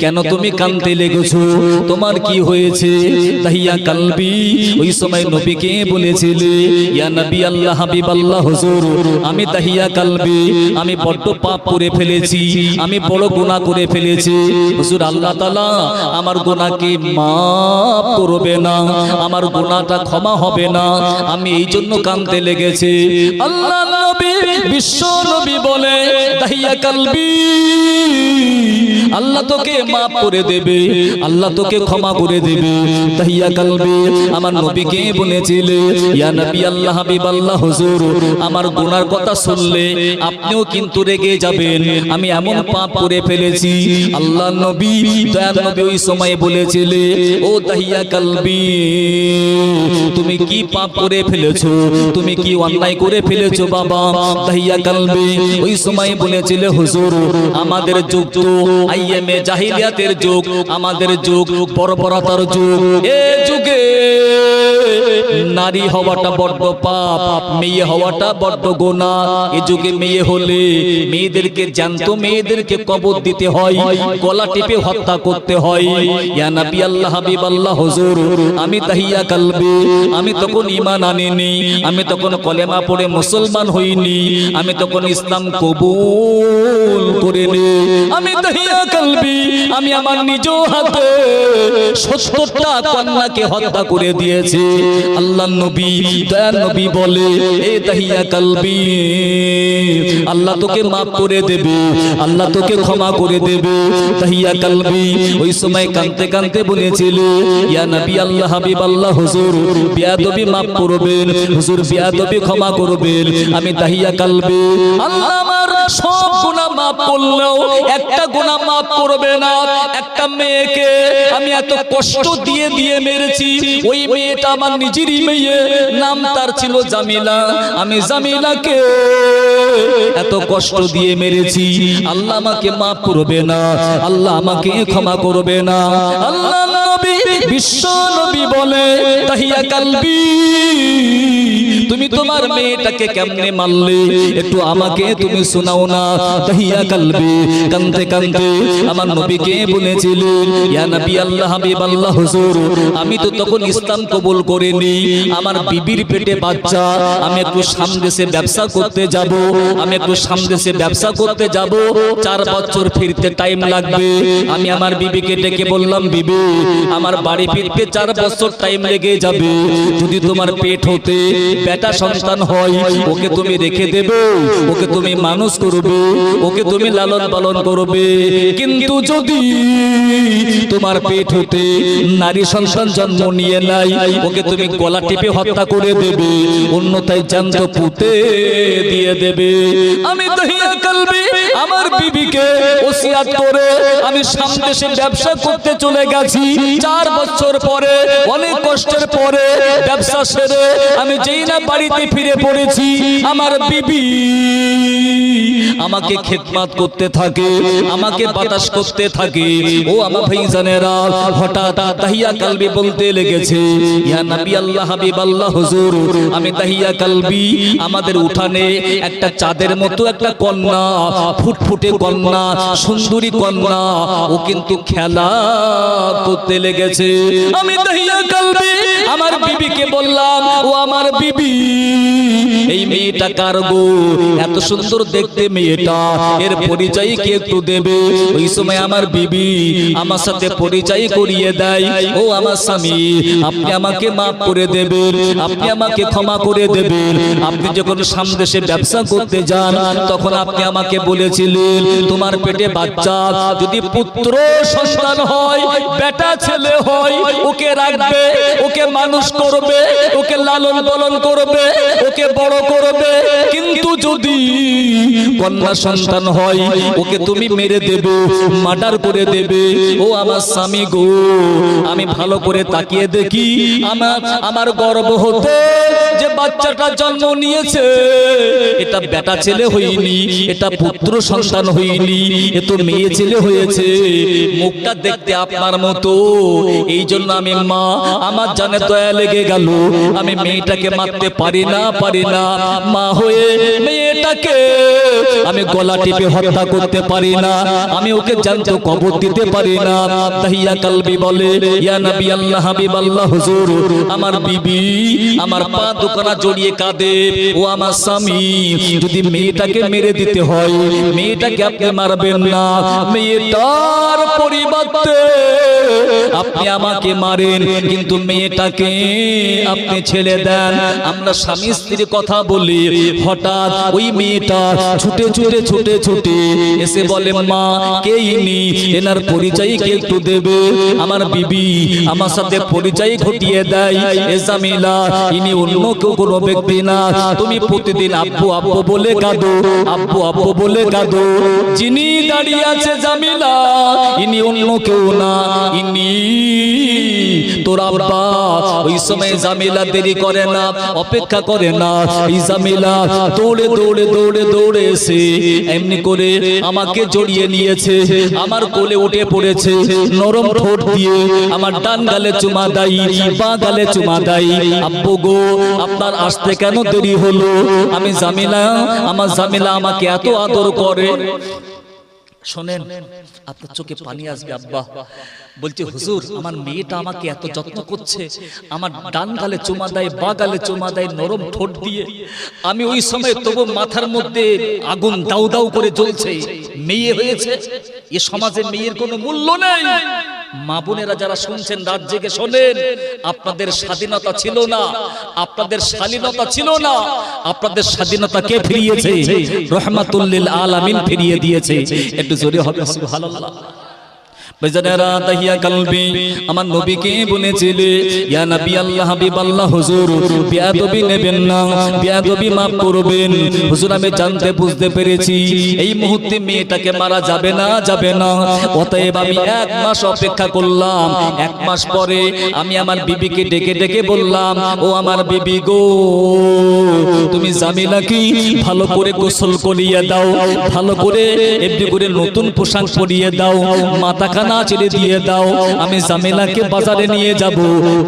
কেন তুমি কানতে লেগেছো? তোমার কি হয়েছে? দাহিয়া কালবি, ওই সময় নবীকে বলেছিলে নবী আমি দাহিয়া কালবি, আমি বড্ড পাপ করে ফেলেছি, আমি বড় গুনাহ করে ফেলেছি। হুজুর, আল্লাহ তাআলা আমার গুনাহকে মাফ করবে না, আমার গুনাহটা ক্ষমা হবে না। আমি এই জন্য কাঁদতে লেগেছি। আল্লাহ নবী, বিশ্ব নবী বলে, দাহিয়া কালবি, আল্লাহ তোকে মাফ করে দেবে, আল্লাহ তোকে ক্ষমা করে দেবে। তাহিয়া কালবে, আমার নবীকে বলেছিলে, ইয়া নবী আল্লাহ হাবিব আল্লাহ হুজুর, আমার গুনার কথা শুনলে আপনিও কিন্তু রেগে যাবেন আমি এমন পাপ করে ফেলেছি। আল্লাহ নবী দয়াল নবী ওই সময় বলেছিলে ও তাহিয়া কালবি তুমি কি পাপ করে ফেলেছো? তুমি কি অন্যায় করে ফেলেছো বাবা? তাহিয়া কালবি ওই সময় বলেছিলে হুজুর আমাদের যুগ তো আইএমএ জাহিলিয়াতের যুগ আমাদের যুগ বর্বরতার যুগ। এ যুগে নারী হওয়াটা বড্ড পাপ মেয়ে হওয়াটা বড্ড গোনা এ যুগে মেয়ে হলে মেয়েদেরকে জ্যান্ত মেয়েদেরকে কবর দিতে হয়, গলা হত্যা করতে হয়। আল্লাহ আমি তাহিয়া কালবে, আমি তখন আনিনি, আমি তখন কলেমা পড়ে মুসলমান হইনি, আমি তখন ইসলাম কবুল আমি তাহিয়া কালবি, আমি আমার নিজ হাতে সত্তরটা কন্যাকে হত্যা করে দিয়েছি। আল্লাহ নবী নবী বলে, এ তাহিয়া কালবি, আল্লাহ তোকে মাফ করে দেবে। আল্লাহ তোকে ক্ষমা করে দেবে। তাহিয়া কালবি, ওই সময় কানতে কানতে বলেছিল, ইয়া নবী আল্লাহ, হাবিব আল্লাহ, হুজুর, বিয়াদবি মাফ করবেন, হুজুর বিয়াদবি ক্ষমা করবেন। আমি তাহিয়া কালবি। আল্লাহ আমার মাফ করলেও একটা গুনাহ মাফ করবে না। একটা মেয়েকে আমি এত কষ্ট দিয়ে দিয়ে মেরেছি। ওই মেয়েটা আমার নিজেরই মেয়ে। নাম তার ছিল জামিলা। আমি জামিলাকে এত কষ্ট দিয়ে মেরেছি। আল্লাহ আমাকে মাফ করবে না। আল্লাহ আমাকে ক্ষমা করবে না। আল্লাহ নবী, বিশ্ব নবী বলে, তাহিয়া কালবি তুমি তোমার মেয়েটাকে কেমনে মারলে? একটু আমাকে তুমি শোনাও না। তাহিয়া কালবি। কানতে কানতে আমার নবীকে বলেছিলেন ইয়া নবী আল্লাহ, হাবিব আল্লাহ, হুজুর, আমি তো তখন ইসলাম কবুল করিনি। আমার বিবির পেটে বাচ্চা, আমি একটু সামদেশে ব্যবসা করতে যাব, আমি একটু সামদেশে ব্যবসা করতে যাব। চার বছর ফিরতে টাইম লাগবে। আমি আমার বিবিকে ডেকে বললাম, বিবি, আমার বাড়ি ফিরতে চার বছর টাইম লেগে যাবে। যদি তোমার পেট হতে বেটা সন্তান হয়, ওকে তুমি রেখে দেবে, ওকে তুমি মানুষ করবে, ওকে তুমি লালন পালন করবে। কিন্তু যদি তোমার পেট হতে নারী সন্তান জন্ম নিয়ে নাই, ওকে তুমি গলা টিপে হত্যা করে দেবে জ্যান্ত পুঁতে দিয়ে দেবে। আমি আমার বিবিকে ওসিয়াত করে আমি ব্যবসা করতে চলে গেছি। চার বছর পরে, অনেক কষ্টের পরে ব্যবসা সেরে আমি যেই না বাড়িতে ফিরে পড়েছি। আমার বিবি আমাকে খেদমাত করতে থাকে। আমাকে বাতাস করতে থাকে। ও আমার ভাইজানেরা হঠাৎ তাহিয়া কালবি বলতে লেগেছে। ইয়া নবী আল্লাহ হাবিব আল্লাহ হুজুর আমি তাহিয়া কালবি আমাদের উঠানে একটা চাঁদের মতো একটা কন্যা ফুটফুটে কন্যা সুন্দরী কন্যা ও কিন্তু খেলা করতে লেগেছে। আমি তাহিয়া আমার বিবিকে বললাম, ও আমার বিবি, এই মেয়েটা কার গো? এত সুন্দর দেখতে মেয়েটা। এর পরিচয় কে একটু দেবে? ওই সময় আমার বিবি আমার সাথে পরিচয় করিয়ে দেয়, ও আমার স্বামী, আপনি আমাকে মাফ করে দেবেন, আপনি আমাকে ক্ষমা করে দেবেন। আপনি যখন সামদেশে ব্যবসা করতে যান, তখন আপনি আমাকে বলেছিলেন, তোমার পেটে বাচ্চা, যদি পুত্র সন্তান হয়, বেটা ছেলে হয়, ওকে রাখবে, ওকে মানুষ করবে, ওকে লালন পালন করবে, ওকে বড় করবে। কিন্তু যদি কন্যা সন্তান হয়, ওকে তুমি মেরে দেবে, মার্ডার করে দেবে। ও আমার স্বামী গো, আমি ভালো করে তাকিয়ে দেখি, আমার আমার গর্ব হতো যে বাচ্চাটা জন্ম নিয়েছে, এটা বেটা ছেলে হইনি এটা পুত্র সন্তান হইনি এ তো মেয়ে ছেলে হয়েছে। মুখটা দেখতে আপনার মতো এই জন্য আমি মা, আমার জানে দয়া লেগে গেল। আমি মেয়েটাকে মারতে পারি না পারি না। মা হয়ে আমি গলা টিপে হত্যা করতে পারি না, আমি ওকে জানতে কবর দিতে পারি না। তাহিয়া কালবি বলে, ইয়া নবী আল্লাহ, হাবিব আল্লাহ, হুজুর, আমার বিবি, আমার পা দোকানা জড়িয়ে কাঁদে। ও আমার স্বামী, যদি মেয়েটাকে মেরে দিতে হয়, মেয়েটাকে আপনি মারবেন না। মেয়েটার পরিবর্তে আপনি আমাকে মারেন, কিন্তু মেয়েটাকে আপনি ছেড়ে দেন। আমরা স্বামী স্ত্রীর কথা বলি, হঠাৎ ওই মেয়েটা ছুটে ছুটে ছুটে ছুটে এসে বলে, মা কে ইনি এনার পরিচয় কে একটু দেবে? আমার বিবি আমার সাথে পরিচয় ঘটিয়ে দেয়। এ জামিলা, ইনি অন্য কেউ, কোনো ব্যক্তি না। তুমি প্রতিদিন আব্বু আব্বু বলে কাঁদো, আব্বু আব্বু বলে কাঁদো। যিনি দাঁড়িয়ে আছে জামিলা, ইনি অন্য কেউ না। ইনি তোর আব্বা। ওই সময় জামিলা দেরি করে না, অপেক্ষা করে না। এই জামিলা দৌড়ে দৌড়ে দৌড়ে দৌড়ে এসে এমনি করে আমাকে জড়িয়ে নিয়েছে। আমার কোলে উঠে পড়েছে নরম ঠোঁট দিয়ে। আমার ডান গালে চুমা দাই, বা গালে চুমা দাই। আব্বু গো, আপনার আসতে কেন দেরি হলো? আমি জামিলা আমার জামিলা আমাকে এত আদর করে। শোনেন আপনার চোখে পানি আসবে আব্বা। বলছে হুজুর আমার মেয়েটা আমাকে এত যত্ন করছে। আমার ডান গালে চুমা দেয় বা গালে চুমা দেয় নরম ঠোঁট দিয়ে। আমি ওই সময় তবু মাথার মধ্যে আগুন দাউ দাউ করে জ্বলছে। মেয়ে হয়েছে। এ সমাজে মেয়ের কোনো মূল্য নেই। মা বোনেরা যারা শুনছেন, রাত জেগে শোনেন, আপনাদের স্বাধীনতা ছিল না, আপনাদের স্বাধীনতা ছিল না, আপনাদের স্বাধীনতা কে ফিরিয়েছে? রহমাতুল্লিল আলামিন ফিরিয়ে দিয়েছে। একটু জোরে হবে, সুবহানাল্লাহ। বেজানেরা তাহিয়া কালবি, আমার নবীকে ইয়া নবী আল্লাহ হাবিব আল্লাহ হুজুর নেবেন না করবেন। হুজুর, আমি জানতে বুঝতে পেরেছি, এই মুহূর্তে মেয়েটাকে মারা যাবে না যাবে না। অতএব আমি এক মাস অপেক্ষা করলাম। এক মাস পরে আমি আমার বিবিকে ডেকে ডেকে বললাম, ও আমার বিবি গো, তুমি জামিলাকে ভালো করে গোসল করিয়ে দাও, ভালো করে এমনি করে নতুন পোশাক পরিয়ে দাও মাথা খানা ছেড়ে দিয়ে দাও। আমি জামেলাকে বাজারে নিয়ে যাব।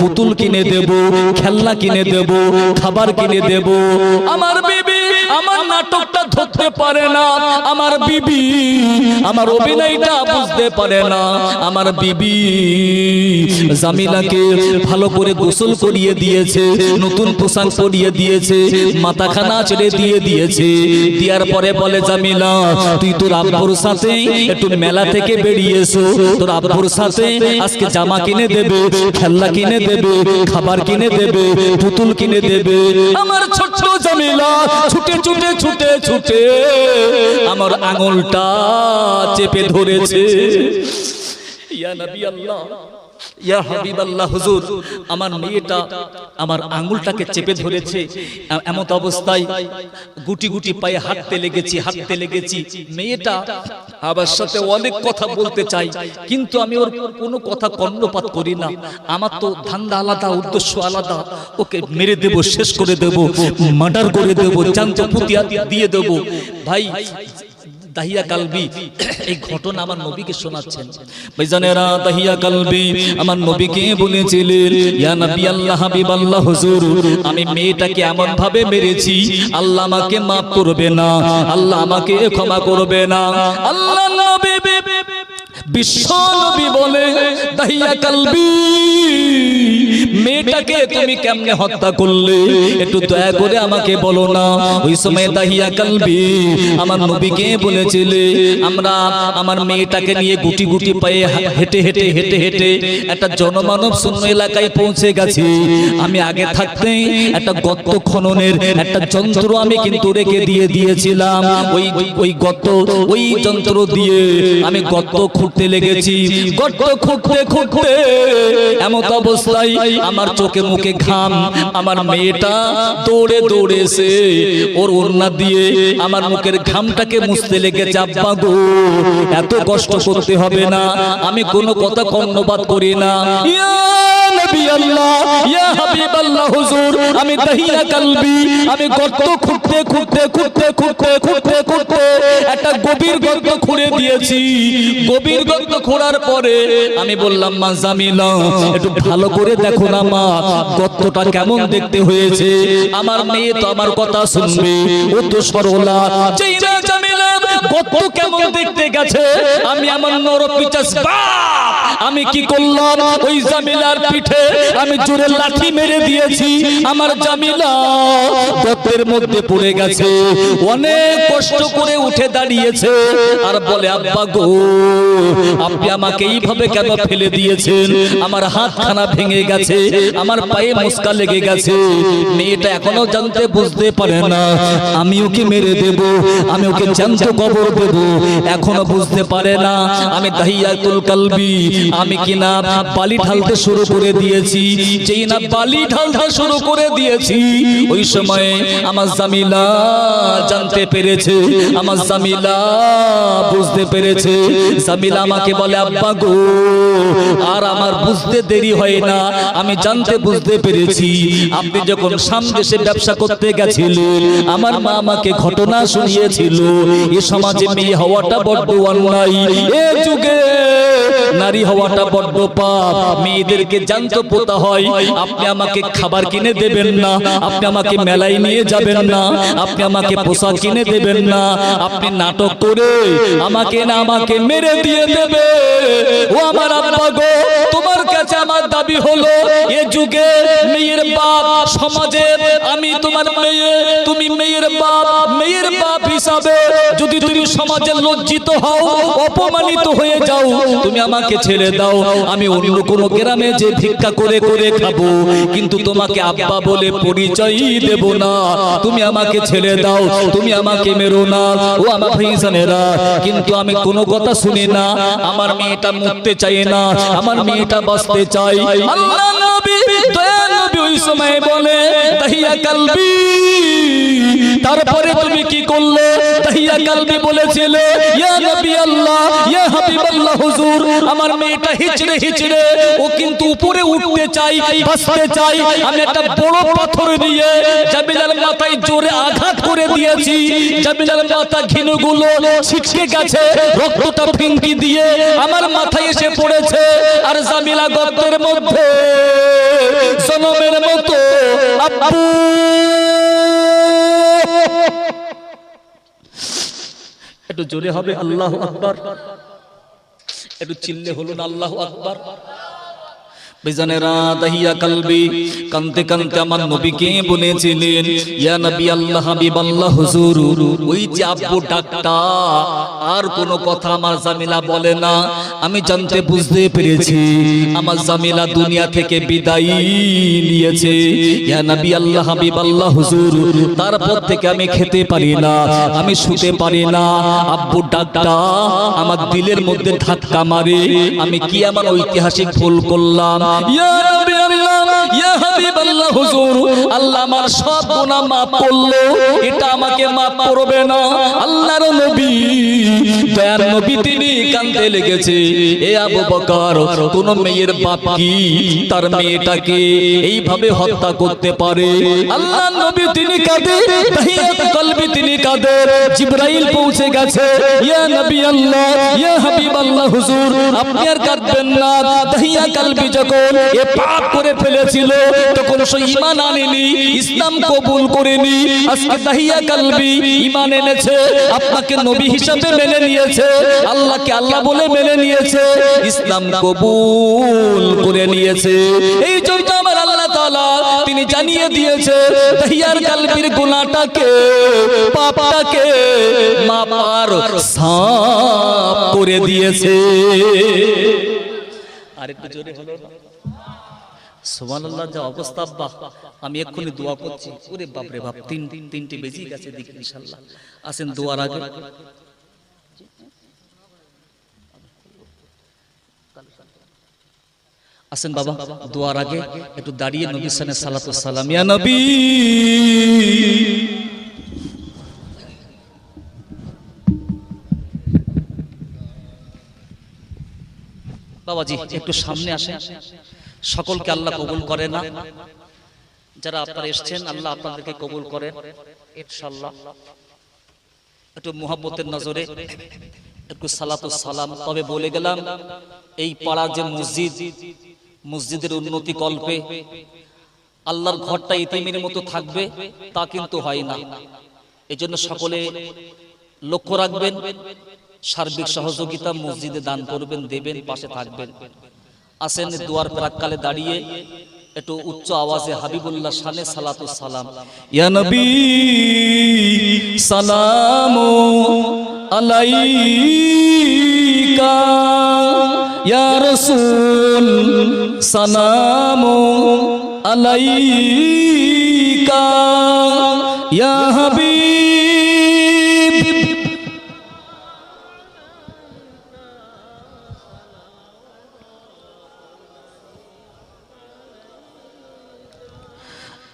পুতুল কিনে দেব, খেলনা কিনে দেব, খাবার কিনে দেব। আমার আমার নাটকটা ধরতে পারে না। আমার বিবি, আমার অভিনয়টা বুঝতে পারে না। আমার বিবি জামিলাকে ভালো করে গোসল করিয়ে দিয়েছে, নতুন পোশাক পরিয়ে দিয়েছে, মাথাখানা ছেড়ে দিয়ে দিয়েছে। দেওয়ার পরে বলে, জামিলা, তুই তোর আব্বুর সাথে একটু মেলা থেকে বেরিয়ে এসো। তোর আব্বুর সাথে আজকে জামা কিনে দেবে, খেলনা কিনে দেবে, খাবার কিনে দেবে, পুতুল কিনে দেবে। আমার ছোট্ট জামিলা ছুটে ছুটে ছুটে ছুটে আমার আঙুলটা চেপে ধরেছে। ইয়া নবী আল্লাহ। ইয়া হাবিবাল্লাহ হুজুর, আমার মেয়েটা আমার আঙুলটাকে চেপে ধরেছে। এমত অবস্থায় গুটি গুটি পায়ে হাঁটতে লেগেছি হাঁটতে লেগেছি। মেয়েটা আমার সাথে অনেক কথা বলতে চাই কিন্তু আমি ওর কোনো কথা কর্ণপাত করি না। আমার তো ধান্দা আলাদা, উদ্দেশ্য আলাদা। ওকে মেরে দেব, শেষ করে দেব, মার্ডার করে দেব জানতে পুতিয়া দিয়ে দেব। ভাই তাহিয়া কালবি। এই ঘটনা আমার নবীকে শোনাচ্ছেন। ভাইজানেরা, তাহিয়া কালবি আমার নবীকে বলেছিলেন, ইয়া নবী আল্লাহ হাবিব আল্লাহ হুজুর, আমি মেয়েটাকে এমন ভাবে মেরেছি, আল্লাহ আমাকে maaf করবে না, আল্লাহ আমাকে ক্ষমা করবে না। আল্লাহ নবী বিশ্ব বলে মেয়েটাকে তুমি কেমনে হত্যা করলে? একটু দয়া করে আমাকে বলো না। ওই সময় দাহিয়া কালবি আমার নবীকে বলেছিলে, আমরা আমার মেয়েটাকে নিয়ে গুটি গুটি পায়ে হেঁটে হেঁটে হেঁটে হেঁটে একটা জনমানব শূন্য এলাকায় পৌঁছে গেছি। আমি আগে থাকতে একটা গর্ত খননের একটা যন্ত্র আমি কিন্তু রেখে দিয়ে দিয়েছিলাম। ওই ওই গর্ত, ওই যন্ত্র দিয়ে আমি গর্ত খু- খুঁড়তে লেগেছি এমত অবস্থায় আমার চোখে মুখে ঘাম, আমার মেয়েটা দৌড়ে দৌড়ে এসে ওর ওড়না দিয়ে আমার মুখের ঘামটাকে মুছতে লেগেছে, আব্বা গো, এত কষ্ট করতে হবে না, আমি কোনো কথা কর্ণপাত করি না। আমি কালবি। আমি গর্ত খুঁড়তে খুঁড়তে খুঁড়তে খুঁড়তে খুঁড়তে খুঁড়তে একটা গভীর গর্ত খুঁড়ে দিয়েছি। গভীর গর্ত খোঁড়ার পরে আমি বললাম, মা জামিলা, একটু ভালো করে দেখো না মা, গর্তটা কেমন দেখতে হয়েছে? আমার মেয়ে তো আমার কথা শুনবে। ও তো সরলা। জামিলা গর্ত কেমন দেখতে গেছে? আমি আমার নরপিচাস বাপ আমি কি করলাম? ওই জামিলার পিঠে আমি জোরে লাঠি মেরে দিয়েছি। আমার জামিলা গর্তের মধ্যে পড়ে গেছে। অনেক কষ্ট করে উঠে দাঁড়িয়েছে। আর বলে আব্বা গো আপনি আমাকে এইভাবে কেন ফেলে দিয়েছেন? আমার হাতখানা ভেঙে গেছে। আমার পায়ে মুস্কা লেগে গেছে। মেয়েটা এখনও জানতে বুঝতে পারে না। আমি ওকে মেরে দেব? আমি ওকে জ্যান্ত কবর দেব। এখনও বুঝতে পারে না আমি দাহিয়াতুল কালবি, আমি কিনা বালি ঢালতে শুরু করে দিয়েছি। যেই না বালি ঢালতে শুরু করে দিয়েছি, ওই সময়ে আমার জামিলা জানতে পেরেছে, আমার জামিলা বুঝতে পেরেছে। জামিলা আমাকে বলে, আব্বা গো, আর আমার বুঝতে দেরি হয় না, আমি জানতে বুঝতে পেরেছি। আপনি যখন সামদেশে ব্যবসা করতে গেছিলেন, আমার মা আমাকে ঘটনা শুনিয়েছিল। এ সমাজে মেয়ে হওয়াটা বড্ড অন্যায়। এ যুগে নারী হওয়াটা বড্ড পাপ। মেয়েদেরকে জানতো পোতা হয়। আপনি আমাকে খাবার কিনে দেবেন না। আপনি আমাকে মেলায় নিয়ে যাবেন না। আপনি আমাকে পোশাক কিনে দেবেন না। আপনি নাটক করে আমাকে না আমাকে মেরে দিয়ে দেবে। ও আমার আব্বা গো তোমার কাছে আমার দাবি হলো এ যুগে মেয়ের বাপ সমাজে আমি তোমার মেয়ে তুমি মেয়ের বাপ মেয়ের বাপ হিসাবে যদি তুমি সমাজে লজ্জিত হও, অপমানিত হয়ে যাও, তুমি আমাকে ছেড়ে দাও, আমি অন্য কোনো গ্রামে যে ভিক্ষা করে করে খাব, কিন্তু তোমাকে আব্বা বলে পরিচয় দেব না। তুমি আমাকে ছেড়ে দাও, তুমি আমাকে মেরো না। ও আমার ভাইজানেরা, কিন্তু আমি কোনো কথা শুনি না। আমার মেয়েটা মরতে চাই না, আমার মেয়েটা বাঁচতে চাই আল্লাহ নবী, দয়া নবী ওই সময় বলে তাহিয়া কালবি। তারপরে তুমি কি করলে? তাহিয়া কালবি আল্লাহ ইয়া হাবিব আল্লাহ হুজুর, আমার মেয়েটা হিচড়ে হিচড়ে, ও কিন্তু উপরে উঠতে চাই বাঁচতে চাই আমি একটা বড় পাথর নিয়ে জাবিলার মাথায় জোরে আঘাত করে দিয়েছি। জাবিলার মাথা ঘিনুগুলো ছিটকে গেছে দিয়ে আমার মাথায় এসে পড়েছে। আর জামিলা গর্তের মধ্যে, জনমের মতো, আব্বু একটু জোরে হবে আল্লাহ আকবার। একটু চিল্লে হলো না আল্লাহ আকবার। আমার জামিলা দুনিয়া থেকে বিদায় নিয়েছে। তারপর থেকে আমি খেতে পারি না, আমি শুতে পারি না। আব্বু ডাকটা আমার দিলের মধ্যে ধাক্কা মারে, আমি কি আমার ঐতিহাসিক ভুল করলাম? আল্লাহ। ইয়া হাবিব আল্লাহ হুজুর। আল্লাহ আমার সব গুনাহ maaf করল। এটা আমাকে maaf করবে না। আল্লাহর কাঁদতে লেগেছে। এ আবু বকর, কোন মেয়ের বাপ কি? তার মেয়েটাকে এইভাবে হত্যা করতে পারে? আল্লাহ নবী তিনি কাঁদে, তাহিয়াত কলবি তিনি কাঁদে। জিবরাইল পৌঁছে গেছে। ইয়া নবী আল্লাহ, ইয়া হাবিব আল্লাহ হুজুর, আপনি আর কাঁদবেন না। তাহিয়া কলবি যখন এ পাপ করে ফেলেছিল, তখন সে ঈমান আনেনি, ইসলাম কবুল করেনি। আজকে তাহিয়া কলবি ঈমান এনেছে, আপনাকে নবী হিসাবে মেনে নিয়েছে। আল্লাহকে আল্লাহ বলে মেনে নিয়েছে, ইসলাম কবুল করে নিয়েছে। এই জন্য আমার আল্লাহ তিনি জানিয়ে দিয়েছে, তাহিয়ার কালবির গুনাহটাকে, পাপটাকে মাপার সাফ করে দিয়েছে। আরেকটু জোরে হলো। সুবহানাল্লাহ, যা অবস্থা বাহ আমি এক্ষুনি দোয়া করছি। ওরে বাপ রে বাপ, তিন তিনটে বেজে গেছে দিকে ইনশাআল্লাহ। আসেন দোয়ার আগে। আসেন বাবা, দোয়ার আগে একটু দাঁড়িয়ে নবী সানে সালাতু সালাম। ইয়া নবী! বাবাজি, একটু সামনে আসেন। সকলকে আল্লাহ কবুল করে না। যারা আপনারা এসছেন, আল্লাহ আপনাদেরকে কবুল করেন। ইনশাআল্লাহ। একটু মোহাব্বতের নজরে একটু সালাত সালাম। তবে বলে গেলাম, এই পাড়ার যে মসজিদ মসজিদের উন্নতি কল্পে, আল্লাহর ঘরটা ইতিমের মতো থাকবে, তা কিন্তু হয় না। এজন্য সকলে লক্ষ্য রাখবেন, সার্বিক সহযোগিতা মসজিদে দান করবেন, দেবেন, পাশে থাকবেন। আসেন দুয়ার প্রাককালে দাঁড়িয়ে একটু উচ্চ আওয়াজে হাবিবুল্লাহ শানে সালাতু সালাম। ইয়া নবী, সালামু আলাইকা, ইয়া রাসূল সালামু আলাইকা ইয়া হাবিব।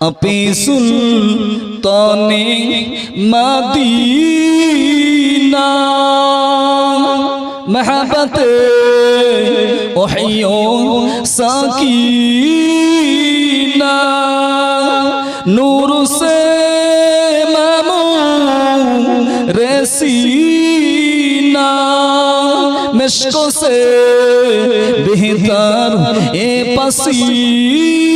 আপি সুলতানে মদিনা মহবতে ওহিও সকিনা নূর সে মামু রেসিনা مشق سے بہتر اے پسینہ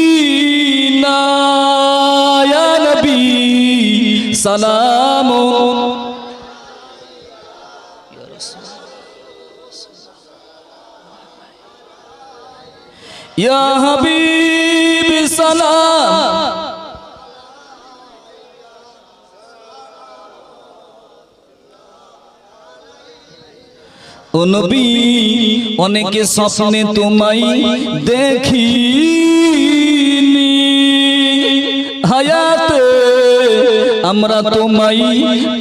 یا نبی سلام ইয়া হাবিব সালাম। ও নবী অনেকে স্বপ্নে তোমায় দেখি হায়াতে আমরা তোমায়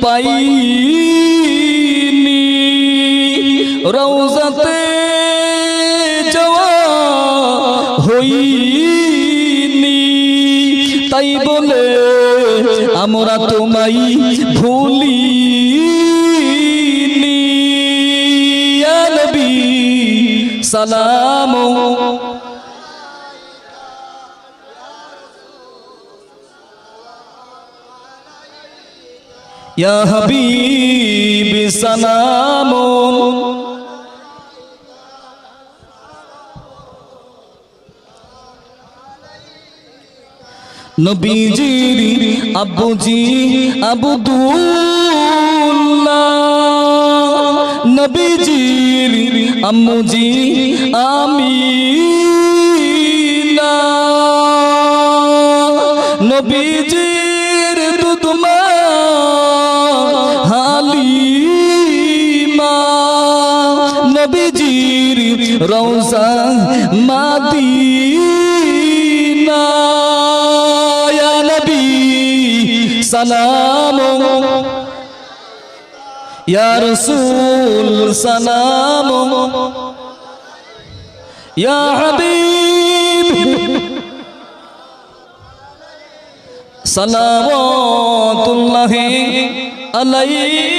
পাইনি। রৌজাতে আমরা ইয়া নবী সালাম। ইয়া হাবিব সালাম। নবীজির আব্বুজি আবদুল্লাহ। নবীজির আম্মুজি আমিনা। নবীজির দুদমা হালিমা। নবীজির রওজা মাদিনা সালাম। ইয়া রাসূল সালাম। ইয়া হাবিব। সালাওয়াতুল্লাহি আলাইহি।